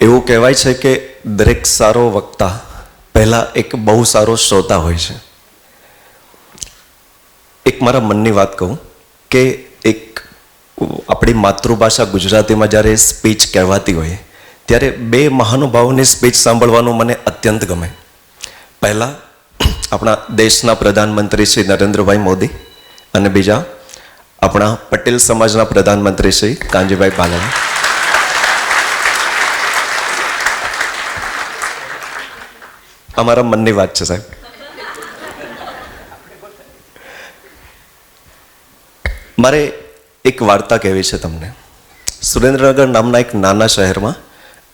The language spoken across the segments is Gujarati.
એવું કહેવાય છે કે દરેક સારો વક્તા પહેલાં એક બહુ સારો શ્રોતા હોય છે. એક મારા મનની વાત કહું કે એક આપણી માતૃભાષા ગુજરાતીમાં જ્યારે સ્પીચ કહેવાતી હોય, ત્યારે બે મહાનુભાવોની સ્પીચ સાંભળવાનું મને અત્યંત ગમે. પહેલાં આપણા દેશના પ્રધાનમંત્રી શ્રી નરેન્દ્રભાઈ મોદી અને બીજા આપણા પટેલ સમાજના પ્રધાનમંત્રી શ્રી કાંજીભાઈ બાલાણી અમારા મનની વાત છે, સાહેબ. મારે એક વાર્તા કહેવી છે તમને. સુરેન્દ્રનગર નામના એક નાના શહેરમાં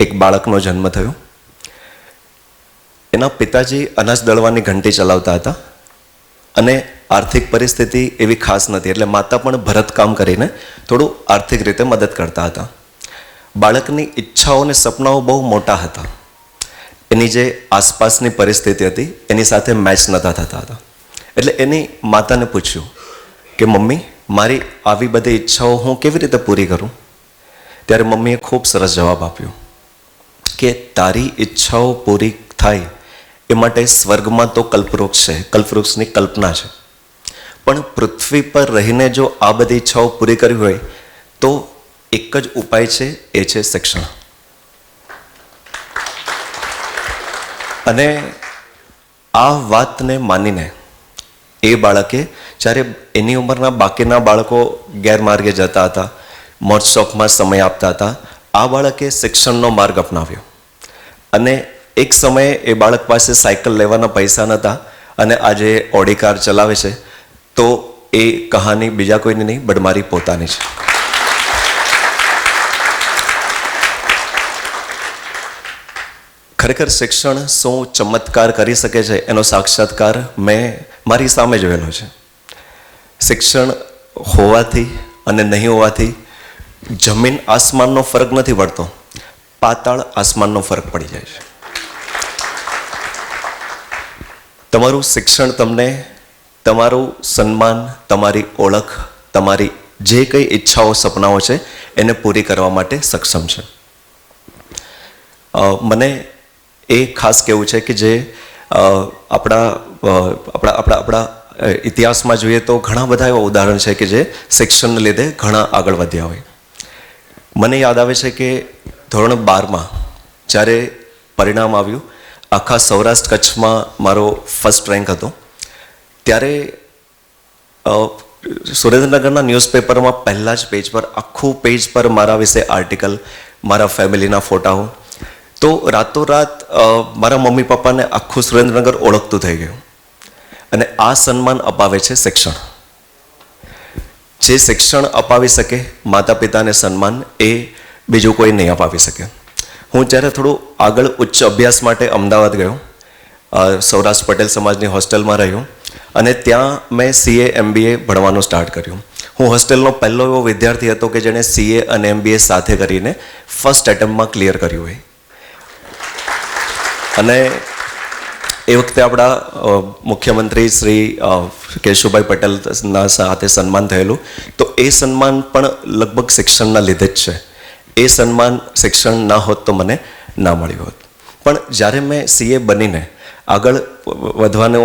એક બાળકનો જન્મ થયો. એના પિતાજી અનાજ દળવાની ઘંટી ચલાવતા હતા અને આર્થિક પરિસ્થિતિ એવી ખાસ નથી એટલે માતા પણ ભરતકામ કરીને થોડું આર્થિક રીતે મદદ કરતા હતા. બાળકની ઈચ્છાઓ અને સપનાઓ બહુ મોટા હતા. એની જે આસપાસની પરિસ્થિતિ હતી, એની સાથે મેચ નહોતા થતા હતા. એટલે એની માતાને પૂછ્યું કે, મમ્મી, મારી આવી બધી ઈચ્છાઓ હું કેવી રીતે પૂરી કરું? ત્યારે મમ્મીએ ખૂબ સરસ જવાબ આપ્યો કે, તારી ઈચ્છાઓ પૂરી થાય એ માટે સ્વર્ગમાં તો કલ્પવૃક્ષ છે, કલ્પવૃક્ષની કલ્પના છે. પણ પૃથ્વી પર રહીને જો આ બધી ઈચ્છાઓ પૂરી કરવી હોય, તો એક જ ઉપાય છે, એ છે શિક્ષણ. અને આ વાતને માનીને એ બાળકે જ્યારે એની ઉંમરના બાકીના બાળકો ગેરમાર્ગે જતા હતા, મોજ શોખમાં સમય આપતા હતા, આ બાળકે શિક્ષણનો માર્ગ અપનાવ્યો. અને એક સમયે એ બાળક પાસે સાયકલ લેવાના પૈસા નહોતા અને આજે ઓડી કાર ચલાવે છે, તો એ કહાની બીજા કોઈની નહીં બટ મારી પોતાની છે. ખરેખર શિક્ષણ શું ચમત્કાર કરી શકે છે? એનો સાક્ષાત્કાર મેં મારી સામે જોયેલો છે. શિક્ષણ હોવાથી અને નહીં હોવાથી જમીન આસમાનનો ફરક નથી પડતો પાતાળ આસમાનનો ફરક પડી જાય છે. તમારું શિક્ષણ તમને તમારું સન્માન, તમારી ઓળખ, તમારી જે કંઈ ઈચ્છાઓ, સપનાઓ છે, એને પૂરી કરવા માટે સક્ષમ છે. મને એ ખાસ કહેવું છે કે જે આપણા આપણા આપણા આપણા ઇતિહાસમાં જોઈએ તો ઘણા બધા એવા ઉદાહરણ છે કે જે શિક્ષણને લીધે ઘણા આગળ વધ્યા હોય. મને યાદ આવે છે કે ધોરણ બારમાં જ્યારે પરિણામ આવ્યું, આખા સૌરાષ્ટ્ર કચ્છમાં મારો ફર્સ્ટ રેન્ક હતો. ત્યારે સુરેન્દ્રનગરના ન્યૂઝપેપરમાં પહેલા જ પેજ પર, આખું પેજ પર મારા વિશે આર્ટિકલ, મારા ફેમિલીના ફોટાઓ તો રાતોરાત મારા મમ્મી પપ્પાને આખું સુરેન્દ્રનગર ઓળખતું થઈ ગયું. અને આ સન્માન અપાવે છે શિક્ષણ. જે શિક્ષણ અપાવી શકે માતા પિતાને સન્માન, એ બીજું કોઈ નહીં અપાવી શકે. હું જ્યારે થોડું આગળ ઉચ્ચ અભ્યાસ માટે અમદાવાદ ગયો સૌરાષ્ટ્ર પટેલ સમાજની હોસ્ટેલમાં રહ્યો, અને ત્યાં મેં સીએ એમબીએ ભણવાનું સ્ટાર્ટ કર્યું. હું હોસ્ટેલનો પહેલો એવો વિદ્યાર્થી હતો કે જેણે સીએ અને એમબીએ સાથે કરીને ફર્સ્ટ એટેમ્પમાં ક્લિયર કર્યું હોય. અને એ વખતે આપણા મુખ્યમંત્રી શ્રી કેશુભાઈ પટેલના સાથે સન્માન થયેલું. તો એ સન્માન પણ લગભગ શિક્ષણના લીધે જ છે. એ સન્માન શિક્ષણ ના હોત તો મને ના મળ્યું હોત. પણ જ્યારે મેં સીએ બનીને આગળ વધવાનો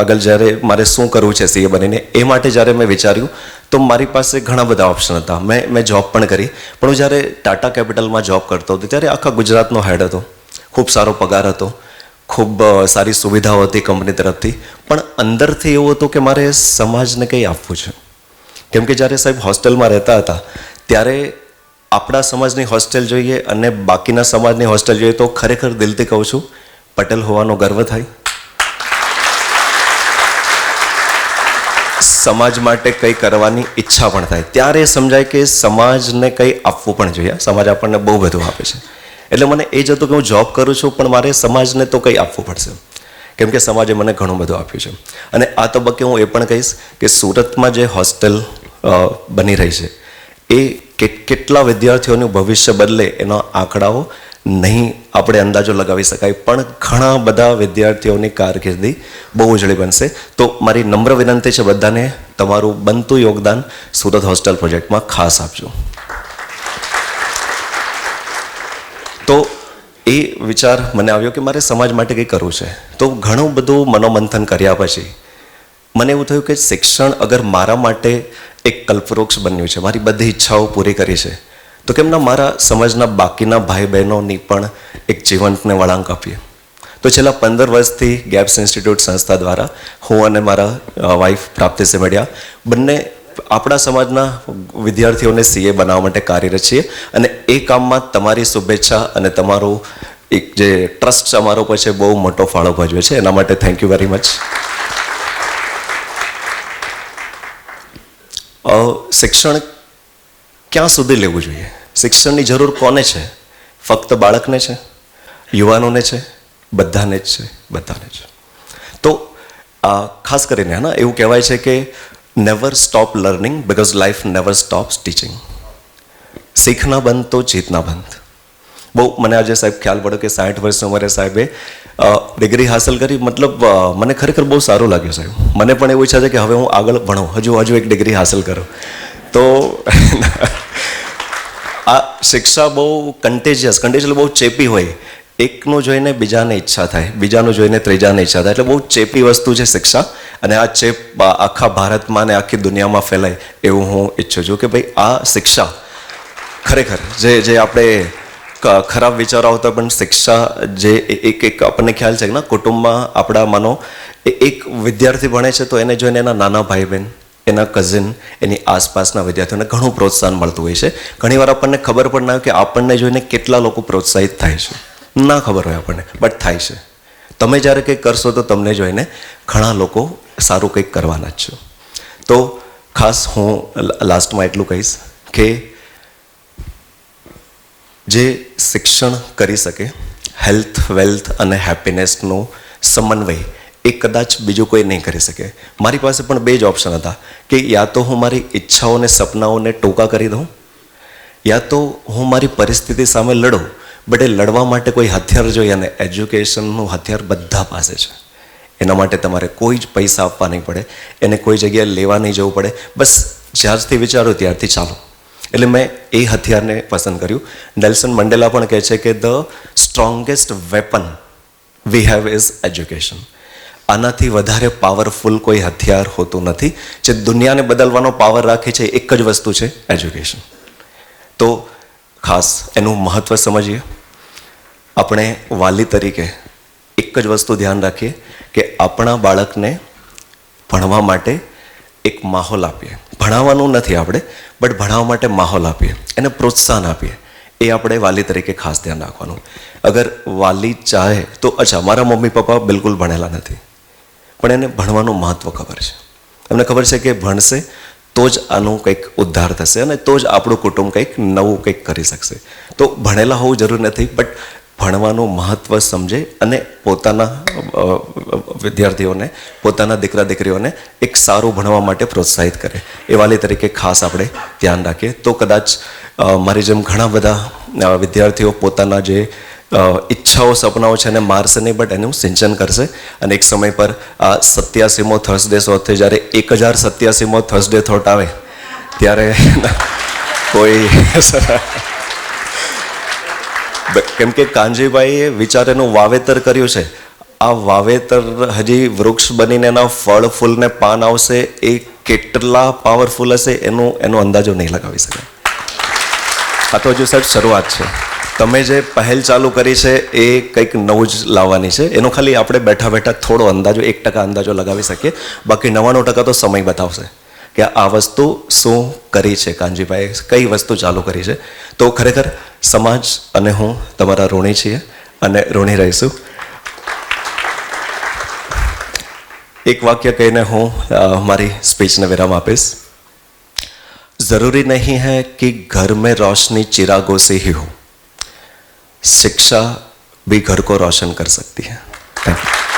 આગળ જ્યારે મારે શું કરવું છે સીએ બનીને, એ માટે જ્યારે મેં વિચાર્યું, તો મારી પાસે ઘણા બધા ઓપ્શન હતા. મેં મેં જોબ પણ કરી. પણ હું જ્યારે ટાટા કેપિટલમાં જોબ કરતો હતો, ત્યારે આખા ગુજરાતનો હેડ હતો. ખૂબ સારો પગાર હતો, ખૂબ સારી સુવિધાઓ હતી કંપની તરફથી, પણ અંદરથી એવું હતું કે મારે સમાજને કંઈ આપવું છે. કેમ કે જ્યારે સાહેબ હોસ્ટેલમાં રહેતા હતા, ત્યારે આપણા સમાજની હોસ્ટેલ જોઈએ અને બાકીના સમાજની હોસ્ટેલ જોઈએ તો ખરેખર દિલથી કહું છું, પટેલ હોવાનો ગર્વ થાય. સમાજ માટે કંઈ કરવાની ઈચ્છા પણ થાય. ત્યારે સમજાય કે સમાજને કંઈ આપવું પણ જોઈએ. સમાજ આપણને બહુ બધું આપે છે. એટલે મને એ જ હતું કે હું જોબ કરું છું, પણ મારે સમાજને તો કંઈ આપવું પડશે. કેમ કે સમાજે મને ઘણું બધું આપ્યું છે. અને આ તબક્કે હું એ પણ કહીશ કે સુરતમાં જે હોસ્ટેલ બની રહી છે, એ કેટલા વિદ્યાર્થીઓનું ભવિષ્ય બદલે એના આંકડાઓ નહીં આપણે અંદાજો લગાવી શકાય, પણ ઘણા બધા વિદ્યાર્થીઓની કારકિર્દી બહુ ઉજળી બનશે. તો મારી નમ્ર વિનંતી છે બધાને, તમારું બનતું યોગદાન સુરત હોસ્ટેલ પ્રોજેક્ટમાં ખાસ આપજો. તો એ વિચાર મને આવ્યો કે મારે સમાજ માટે કંઈ કરવું છે. તો ઘણું બધું મનોમંથન કર્યા પછી મને એવું થયું કે શિક્ષણ અગર મારા માટે એક કલ્પવૃક્ષ બન્યું છે, મારી બધી ઈચ્છાઓ પૂરી કરી છે, તો કેમ ના મારા સમાજના બાકીના ભાઈ બહેનોની પણ એક જીવંતને વળાંક આપીએ. તો છેલ્લા પંદર વર્ષથી ગેપ્સ ઇન્સ્ટિટ્યૂટ સંસ્થા દ્વારા હું અને મારા વાઈફ પ્રાપ્તિ સેમડિયા બંને આપણા સમાજના વિદ્યાર્થીઓને સીએ બનાવવા માટે કાર્યરત છીએ અને એ કામમાં તમારી શુભેચ્છા અને તમારું એક જે ટ્રસ્ટ અમારો પછી બહુ મોટો ફાળો ભજવે છે. એના માટે થેન્ક યુ વેરી મચ શિક્ષણ ક્યાં સુધી લેવું જોઈએ? શિક્ષણની જરૂર કોને છે? ફક્ત બાળકને છે? યુવાનોને છે? બધાને જ છે? બધાને જ. તો ખાસ કરીને, હા એવું કહેવાય છે કે never stop learning because life never stops teaching શીખના બંધ તો જીતના બંધ. બહુ મને આજે સાહેબ ખ્યાલ પડ્યો કે સાઠ વર્ષની ઉંમરે સાહેબે ડિગ્રી હાંસલ કરી. મતલબ મને ખરેખર બહુ સારું લાગ્યું સાહેબ. મને પણ એવું ઈચ્છા છે કે હવે હું આગળ ભણું. હજુ હજુ એક ડિગ્રી હાંસલ કરું. તો, આ શિક્ષા બહુ કન્ટેજિયસ કન્ટેજિયસ બહુ ચેપી હોય. એકનું જોઈને બીજાને ઈચ્છા થાય, બીજાનું જોઈને ત્રીજાને ઈચ્છા થાય. એટલે બહુ ચેપી વસ્તુ છે શિક્ષા. અને આ ચેપ આખા ભારતમાં અને આખી દુનિયામાં ફેલાય એવું હું ઈચ્છું છું કે ભાઈ આ શિક્ષા ખરેખર જે જે આપણે ખરાબ વિચારો આવતા પણ શિક્ષા જે એક એક આપણને ખ્યાલ છે કે ના, કુટુંબમાં આપણા માનો એક વિદ્યાર્થી ભણે છે તો એને જોઈને એના નાના ભાઈ બહેન એના કઝિન એની આસપાસના વિદ્યાર્થીઓને ઘણું પ્રોત્સાહન મળતું હોય છે. ઘણીવાર આપણને ખબર પણ ના હોય કે આપણને જોઈને કેટલા લોકો પ્રોત્સાહિત થાય છે. ના ખબર હોય આપણને બટ થાય છે. તમે જ્યારે કંઈક કરશો તો તમને જોઈને ઘણા લોકો સારું કંઈક કરવાના જ છો. તો ખાસ હું લાસ્ટમાં એટલું કહીશ કે જે શિક્ષણ કરી શકે હેલ્થ વેલ્થ અને હેપીનેસનો સમન્વય એ કદાચ બીજું કોઈ નહીં કરી શકે. મારી પાસે પણ બે જ ઓપ્શન હતા, કે યા તો હું મારી ઈચ્છાઓને, સપનાઓને ટોકા કરી દઉં, યા તો હું મારી પરિસ્થિતિ સામે લડું, બટ એ લડવા માટે કોઈ હથિયાર જોઈએ અને એજ્યુકેશનનું હથિયાર બધા પાસે છે. એના માટે તમારે કોઈ જ પૈસા આપવા નહીં પડે, એને કોઈ જગ્યાએ લેવા નહીં જવું પડે. બસ જ્યારથી વિચારો ત્યારથી ચાલો. એટલે મેં એ હથિયારને પસંદ કર્યું. નેલ્સન મંડેલા પણ કહે છે કે the strongest weapon we have is education આનાથી વધારે પાવરફુલ કોઈ હથિયાર હોતું નથી. જે દુનિયાને બદલવાનો પાવર રાખે છે, એક જ વસ્તુ છે એજ્યુકેશન તો ખાસ એનું મહત્ત્વ સમજીએ. આપણે વાલી તરીકે એક જ વસ્તુ ધ્યાન રાખીએ. આપણા બાળકને ભણવા માટે એક માહોલ આપીએ. ભણાવવાનું નથી આપણે, બટ ભણાવવા માટે માહોલ આપીએ, એને પ્રોત્સાહન આપીએ. એ આપણે વાલી તરીકે ખાસ ધ્યાન રાખવાનું. અગર વાલી ચાહે તો, અચ્છા, મારા મમ્મી પપ્પા બિલકુલ ભણેલા નથી, પણ એને ભણવાનું મહત્ત્વ ખબર છે. એમને ખબર છે કે ભણશે તો જ આનું કંઈક ઉદ્ધાર થશે અને તો જ આપણું કુટુંબ કંઈક નવું કંઈક કરી શકશે. તો ભણેલા હોવું જરૂર નથી, બટ ભણવાનું મહત્ત્વ સમજે અને પોતાના વિદ્યાર્થીઓને, પોતાના દીકરા દીકરીઓને એક સારું ભણવા માટે પ્રોત્સાહિત કરે. એ વાલી તરીકે ખાસ આપણે ધ્યાન રાખીએ. તો કદાચ મારી જેમ ઘણા બધા વિદ્યાર્થીઓ પોતાના જે ઈચ્છાઓ, સપનાઓ છે એને મારશે નહીં, બટ એનું સિંચન કરશે. અને એક સમય પર આ સત્યાસીમો થર્સડે સોથે જ્યારે એક હજાર સત્યાસીમો થર્સડે થોટ આવે, ત્યારે કોઈ કેમ કે કાનજીભાઈએ વિચારેનું વાવેતર કર્યું છે. આ વાવેતર હજી વૃક્ષ બનીને એના ફળ ફૂલ ને પાન આવશે એ કેટલા પાવરફુલ હશે એનું, એનો અંદાજો નહીં લગાવી શકાય આ તો હજુ સાહેબ શરૂઆત છે. તમે જે પહેલ ચાલુ કરી છે એ કંઈક નવું જ લાવવાની છે. એનો ખાલી આપણે બેઠા બેઠા થોડો અંદાજો, એક ટકા અંદાજો લગાવી શકીએ. બાકી નવ્વાણું ટકા તો સમય બતાવશે કે આ વસ્તુ શું કરી છે કાનજીભાઈએ, કઈ વસ્તુ ચાલુ કરી છે. તો ખરેખર સમાજ અને હું તમારા ઋણી છીએ અને ઋણી રહીશું એક વાક્ય કહીને હું અ, મારી સ્પીચને વિરામ આપીશ जरूरी नहीं है कि घर में रोशनी चिरागों से ही हो शिक्षा भी घर को रोशन कर सकती है थैंक यू